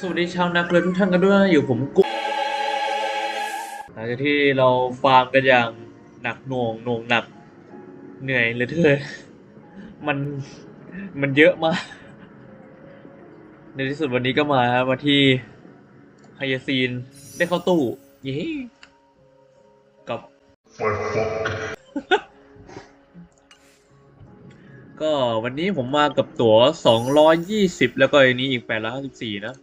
สวัสดีชาวนักเรียนทุกท่านกันด้วยนะอยู่ผมกุ๊กหลังจากที่เราฟาร์มกันอย่างหนักหน่วงหน่วงหนักเหนื่อยเลยเธอมันมันเยอะมากในที่สุดวันนี้ก็มามาที่ไฮยาซีนได้เข้าตู้เย้กับก็วันนี้ผมมากับตั๋ว 220 แล้วก็อันนี้อีก 854 นะ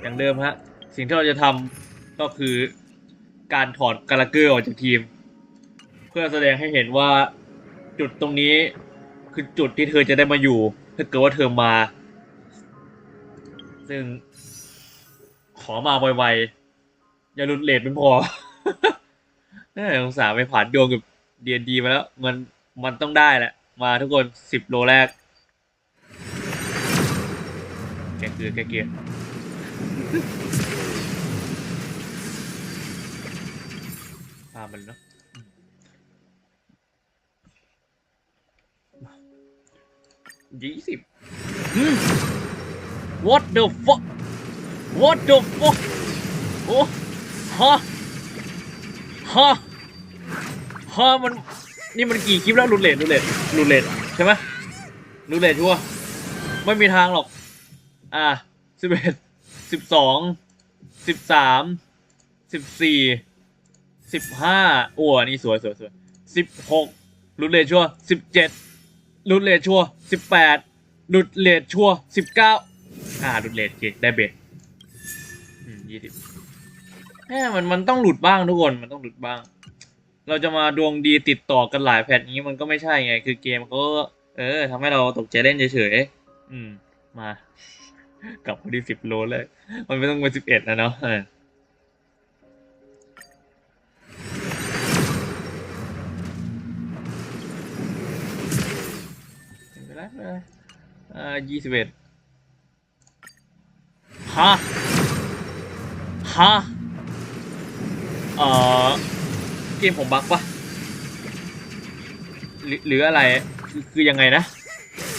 อย่างเดิมฮะ สิ่งที่เราจะทำก็คือการถอดกาลาเกอร์ออกจากทีม เพื่อแสดงให้เห็นว่าจุดตรงนี้คือจุดที่เธอจะได้มาอยู่ ถ้าเกิดว่าเธอมา ซึ่งขอมาไวๆ อย่าหลุดเลทเป็นพอน่าสงสารไปผ่านโยงกับเดียดีมาแล้ว มันมันต้องได้แหละ มาทุกคนสิบโลแรกแกคือแกเกียร์ พามันเนาะยี่สิบ What the fuck What the fuck โอ้ฮะฮะฮะมัน นี่มันกี่คลิปแล้วรูเลตรูเลตรูเลตใช่ไหมรูเลตชัวไม่มีทางหรอก อ่าสิบเอ็ด สิบสองสิบสามสิบสี่สิบห้าโอ้อันนี้สวยสวยสวยสิบหกรูเลชัวสิบเจ็ดรูเลชัวสิบแปดรูเลชัวสิบเก้าอ่ารูเลตโอเคได้เบ็ดอืมยี่สิบแหมมันมันต้องหลุดบ้างทุกคนมันต้องหลุดบ้าง เราจะมาดวงดีติดต่อกันหลายแพทนี้มันก็ไม่ใช่ไง คือเกมก็ เออทำให้เราตกใจเล่นเฉยๆอืมมา กลับพอดีสิบโลเลย มันไม่ต้องเป็นสิบเอ็ดนะเนาะเออไม่เป็นไรไม่เป็นไรอ่ายี่สิบเอ็ดฮะ ฮะ เอ่อ เกมผมบั๊กปะหรือหรืออะไรคือคือยังไงนะ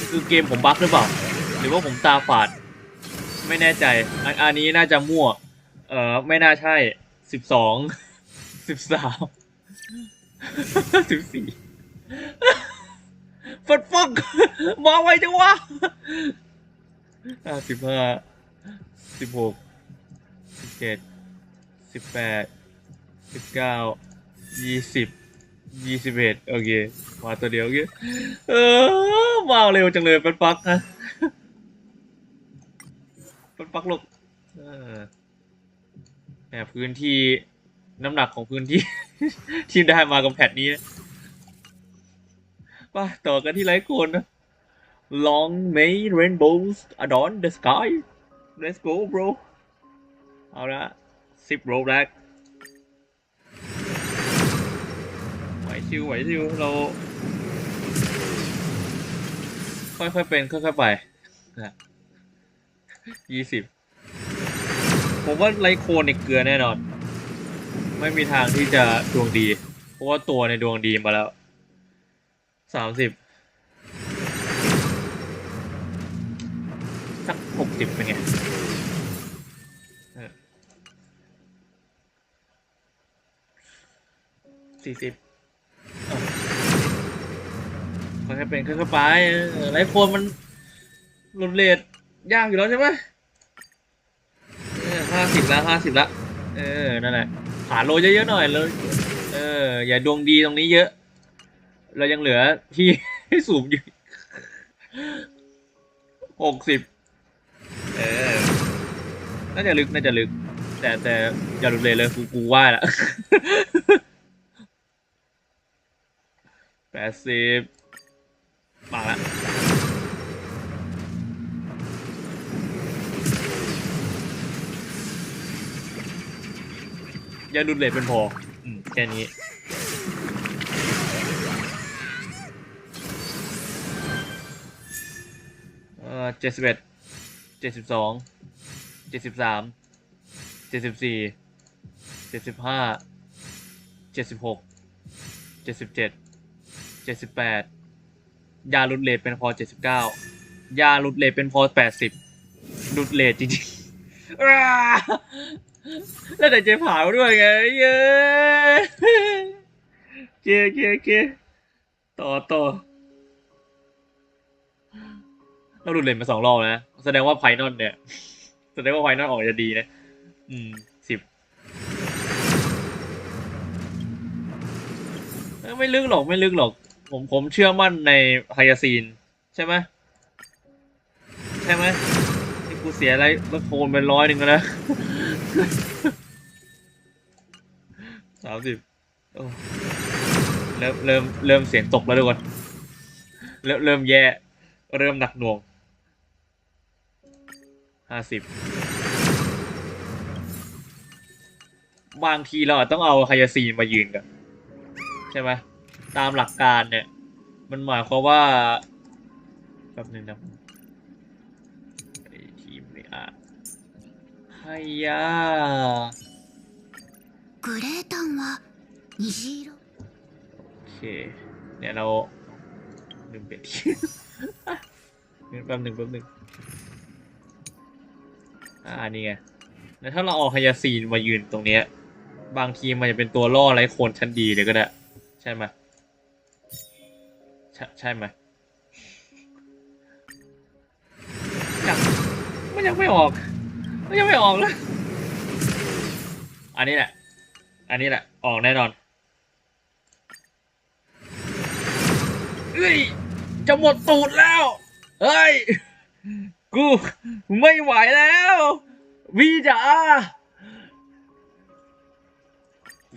คือเกมผมบั๊กหรือเปล่า หรือว่าผมตาฝาด ไม่แน่ใจ อันอันนี้น่าจะมั่ว เอ่อไม่น่าใช่สิบสองสิบสามสิบสี่ฟัดฟักมาไวจังวะอ่าสิบห้าสิบหกสิบเจ็ดสิบแปดสิบเก้ายี่สิบยี่สิบเอ็ดโอเค มาตัวเดียวโอเคเออมาเร็วจังเลยเป็นปักนะ ปักลูกเออแหมพื้นที่น้ำหนักของพื้นที่ ที่ได้มากับแพทนี้นะไปต่อกันที่ไลฟ์โคนนะ Long may rainbows adorn the sky Let's go bro เอาละสิบโรแรกไหวชิวไหวชิวเรา ค่อยๆเป็นค่อยๆไปนะ ยี่สิบผมว่าไลโคนในเกลือแน่นอน ไม่มีทางที่จะดวงดี เพราะว่าตัวในดวงดีมาแล้วสามสิบสักหกสิบเป็นไงสี่สิบค่อยๆเป็นค่อยๆไปไลโคนมันหลุดเลท ยากอยู่แล้วใช่ไหมห้าสิบละห้าสิบละ เออ นั่นแหละผ่านโลเยอะๆหน่อยเลย เออ อย่าดวงดีตรงนี้เยอะ เรายังเหลือที่ให้สูบอยู่หกสิบเออ น่าจะลึก น่าจะลึก แต่แต่อย่าหลุดเลยเลยกูกูว่าละแปดสิบมาละ อย่าดุดเลทเป็นพออืมแค่นี้ เอ่อเจ็ดสิบเอ็ดเจ็ดสิบสองเจ็ดสิบสามเจ็ดสิบสี่เจ็ดสิบห้าเจ็ดสิบหกเจ็ดสิบเจ็ดเจ็ดสิบแปดยาลุดเลทเป็นพอเจ็ดสิบเก้ายาลุดเลทเป็นพอแปดสิบลุดเลทจริงๆ แล้วแต่เจ๊ผาวด้วยไงเย้เจ๊เจ๊เจ๊ต่อต่อเราหลุดเลทมาสองรอบนะ แสดงว่าไพนอนเนี่ย แสดงว่าไพนอนออกจะดีนะ อืมสิบไม่ลึกหรอกไม่ลึกหรอก ผมผมเชื่อมั่นในไฮยาซีน ใช่ไหมใช่ไหม กูเสียอะไรรถโคนเป็นร้อยหนึ่งแล้วนะสามสิบเริ่มเริ่มเริ่มเสียงตกแล้วทุกคนเริ่มเริ่มแย่ เริ่มหนักหน่วงห้าสิบบางทีเราอาจต้องเอาไฮยาซีนมายืนกันใช่ไหมตามหลักการเนี่ย มันหมายความว่าแป๊บนึงนะ ทีมไม่อ่ะไฮยา グレータンは虹色 โอเค เนี่ยเราลืมเปลี่ยนที่ แป๊บหนึ่งแป๊บหนึ่งอ่านี่ไงแล้วถ้าเราเอาไฮยาซีนมายืนตรงเนี้ย บางทีมันจะเป็นตัวล่อไร้โคนชั้นดีเลยก็ได้ ใช่ไหมใช่ใช่ไหมยัง มันยังไม่ออก มันยังไม่ออกเลย อันนี้แหละ อันนี้แหละ ออกแน่นอน เอ้ย จะหมดตูดแล้ว เฮ้ย กูไม่ไหวแล้ว วีจ๋า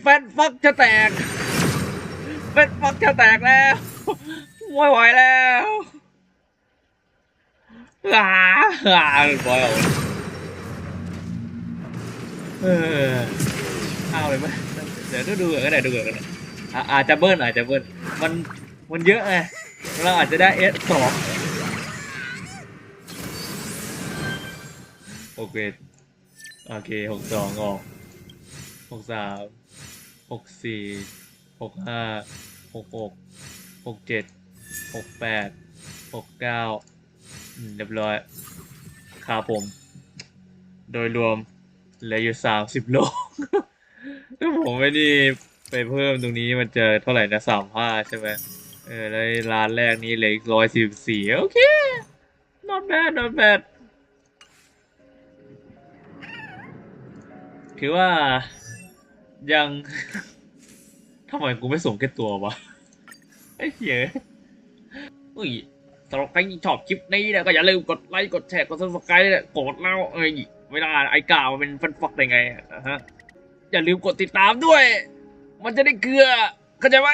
แฟนฟักจะแตกแฟนฟักจะแตกแล้ว ไม่ไหวแล้ว อ่าอ่าบอยเอาเออเอาเลยไหมเดี๋ยวดูกันก็ได้ดูกันก็ได้อะอาจจะเบิ้ลอาจจะเบิ้ลมันมันเยอะไงเราอาจจะได้เอสสองโอเคโอเคหกสองออกหกสามหกสี่หกห้าหกหกหกเจ็ดหกแปดหกเก้า เรียบร้อยค่าผม โดยรวมเหลืออยู่สามสิบโลถ้าผมไม่ได้ไปเพิ่มตรงนี้มันจะเท่าไหร่นะสามห้าใช่ไหมเออแล้วร้านแรกนี้เหลืออีกร้อยสิบสี่โอเค not bad not bad ถือว่ายังทำไมกูไม่ส่งแค่ตัววะไอ้เหี้ยอุ้ย สำหรับใครที่ชอบคลิปนี้นะก็อย่าลืมกดไลค์กดแชร์กดซับสไครต์นี่ยกดแล้วเอ้ยเวลาไอ้กาวมันเป็นฟันฟักได้ไงฮะอย่าลืมกดติดตามด้วย มันจะได้เกลือเข้าใจไหม